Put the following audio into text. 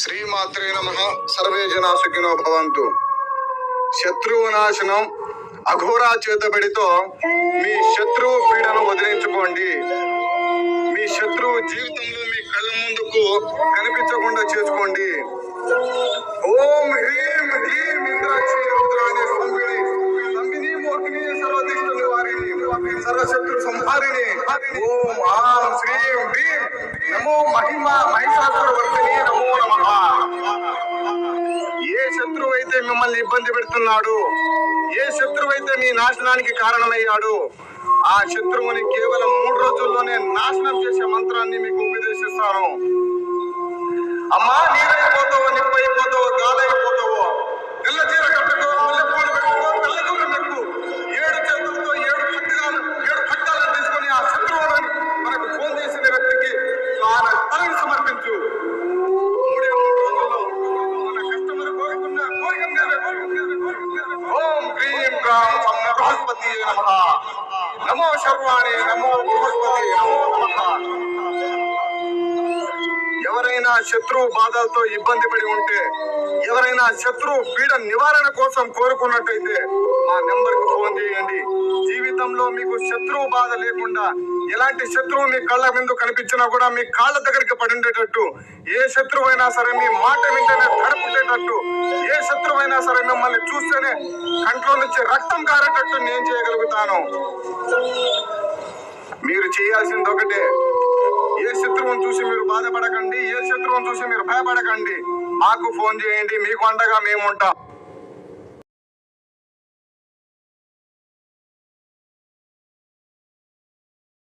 శ్రీమాత్రే నమ. సర్వే జనా సుఖినో భవంతు. శత్రువు నాశనం అఘోరా చేతబడితో మీ శత్రువు పీడను వదిలించుకోండి. మీ శత్రువు జీవితంలో మీ కళ్ళ ముందుకు కనిపించకుండా చేసుకోండి. ఓం హ్రీం హ్రీం ఇంద్రాక్షి రుద్రాణి స్తంభిని స్తంభిని మోహిని సర్వదిష్ట నివారిణి సర్వశత్రు సంహారిణి. ఓం ఆం శ్రీం హ్రీం. నమో మహిమ మహిషాసుర వర్ధిని మిమ్మల్ని ఇబ్బంది పెడుతున్నాడు. ఏ శత్రువు అయితే మీ నాశనానికి కారణమయ్యాడు ఆ శత్రువుని కేవలం మూడు రోజుల్లోనే నాశనం చేసే మంత్రాన్ని మీకు ఉపదేశిస్తాను. అమ్మా ఓం హ్రీం గ్రాం సం బృహస్పతి నమో. శర్వాణి నమో బృహస్పతి నమో ఎవరైనా శత్రువు బాధలతో ఇబ్బంది పడి ఉంటే ఎవరైనా శత్రువు పీడ నివారణ కోసం కోరుకున్నట్టయితే మా నెంబర్కు ఫోన్ చేయండి. జీవితంలో మీకు శత్రువు బాధ లేకుండా ఎలాంటి శత్రువు మీ కళ్ళ ముందు కనిపించినా కూడా మీ కాళ్ళ దగ్గరికి పడి ఉండేటట్టు ఏ శత్రువు అయినా సరే మీ మాట వింటేనే తడుపుటేటట్టు ఏ శత్రువు అయినా సరే మిమ్మల్ని చూస్తేనే కంట్లో నుంచి రక్తం కారేటట్టు నేను చేయగలుగుతాను. మీరు చేయాల్సింది ఒకటే ఏ శత్రువును చూసి మీరు బాధపడకండి ఏ శత్రువును చూసి మీరు భయపడకండి. మాకు ఫోన్ చేయండి మీకు అండగా మేము ఉంటాం.